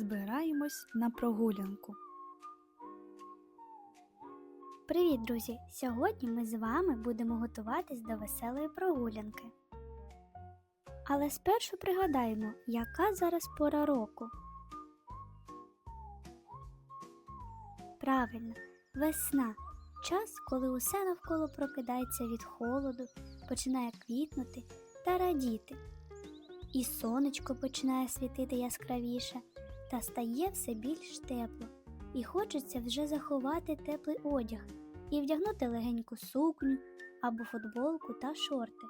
збираємось на прогулянку. Привіт, друзі! Сьогодні ми з вами будемо готуватись до веселої прогулянки. Але спершу пригадаємо, яка зараз пора року. Правильно, весна час, коли усе навколо прокидається від холоду, починає квітнути та радіти. І сонечко починає світити яскравіше та стає все більш тепло, і хочеться вже заховати теплий одяг і вдягнути легеньку сукню або футболку та шорти.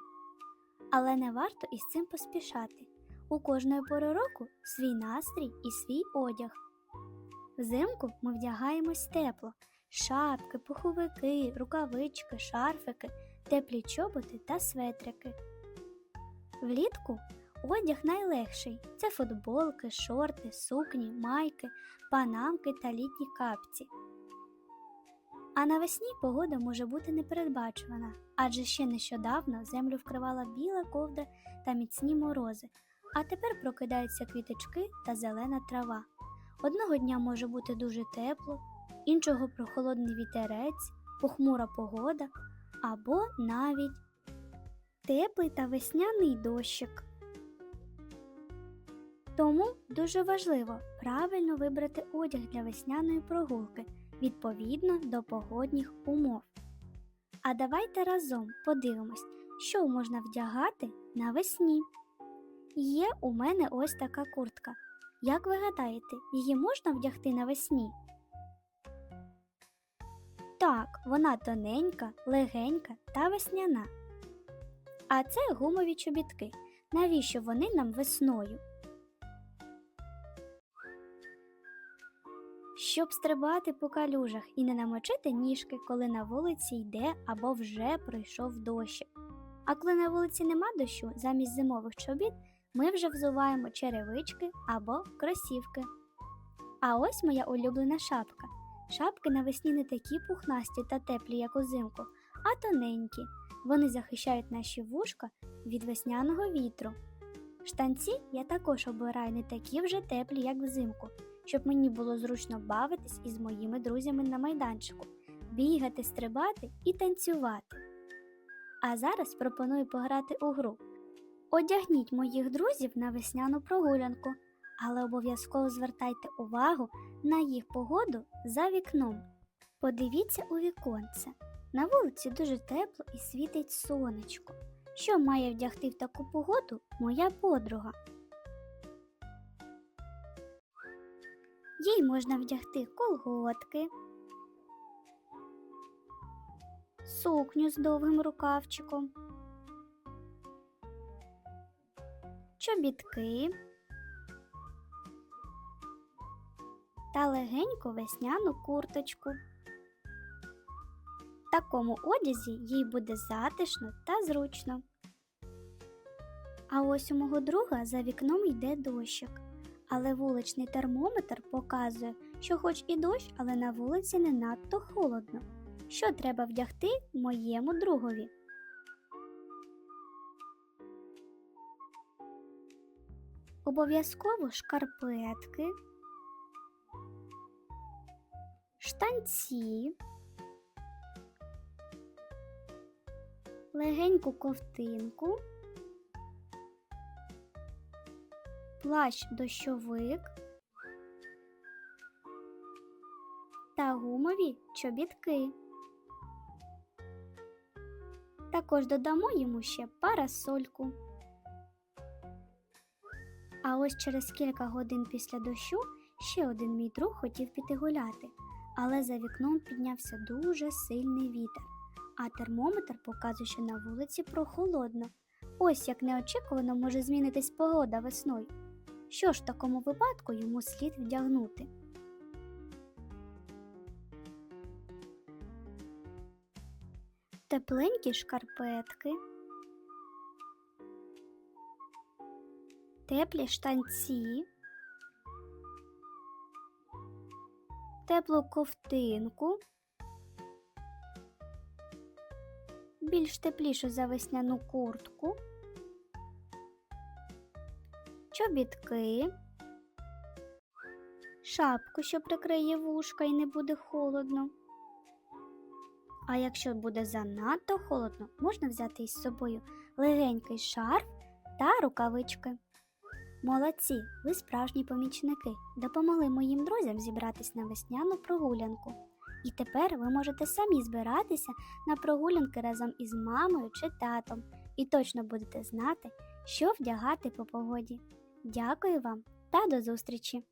Але не варто із цим поспішати. У кожної пори року свій настрій і свій одяг. Взимку ми вдягаємось тепло, шапки, пуховики, рукавички, шарфики, теплі чоботи та светрики. Влітку одяг найлегший це футболки, шорти, сукні, майки, панамки та літні капці. А навесні погода може бути непередбачувана, адже ще нещодавно землю вкривала біла ковдра та міцні морози, а тепер прокидаються квіточки та зелена трава. Одного дня може бути дуже тепло, іншого прохолодний вітерець, похмура погода або навіть теплий та весняний дощик. Тому дуже важливо правильно вибрати одяг для весняної прогулки відповідно до погодних умов. А давайте разом подивимось, що можна вдягати навесні. Є у мене ось така куртка. Як ви гадаєте, її можна вдягти навесні? Так, вона тоненька, легенька та весняна. А це гумові чобітки. Навіщо вони нам весною? Щоб стрибати по калюжах і не намочити ніжки, коли на вулиці йде або вже пройшов дощик. А коли на вулиці нема дощу, замість зимових чобіт ми вже взуваємо черевички або кросівки. А ось моя улюблена шапка. Шапки навесні не такі пухнасті та теплі, як узимку, а тоненькі. Вони захищають наші вушка від весняного вітру. Штанці я також обираю не такі вже теплі, як взимку, щоб мені було зручно бавитись із моїми друзями на майданчику, бігати, стрибати і танцювати. А зараз пропоную пограти у гру. Одягніть моїх друзів на весняну прогулянку, але обов'язково звертайте увагу на їх погоду за вікном. Подивіться у віконце. На вулиці дуже тепло і світить сонечко. Що має вдягти в таку погоду моя подруга? Їй можна вдягти колготки, сукню з довгим рукавчиком, чобітки та легеньку весняну курточку. В такому одязі їй буде затишно та зручно. А ось у мого друга за вікном йде дощик але вуличний термометр показує, що хоч і дощ, але на вулиці не надто холодно. Що треба вдягти моєму другові? Обов'язково шкарпетки, штанці, легеньку ковтинку. Плащ дощовик та гумові чобітки. Також додамо йому ще парасольку. А ось через кілька годин після дощу ще один мій друг хотів піти гуляти, але за вікном піднявся дуже сильний вітер, а термометр показує, що на вулиці прохолодно. Ось як неочікувано може змінитись погода весною. Що ж в такому випадку йому слід вдягнути? Тепленькі шкарпетки, теплі штанці, теплу ковтинку, більш теплішу за весняну куртку чобітки, шапку, що прикриє вушка і не буде холодно. А якщо буде занадто холодно, можна взяти із собою легенький шарф та рукавички. Молодці, ви справжні помічники, допомогли моїм друзям зібратись на весняну прогулянку. І тепер ви можете самі збиратися на прогулянки разом із мамою чи татом і точно будете знати, що вдягати по погоді. Дякую вам та до зустрічі!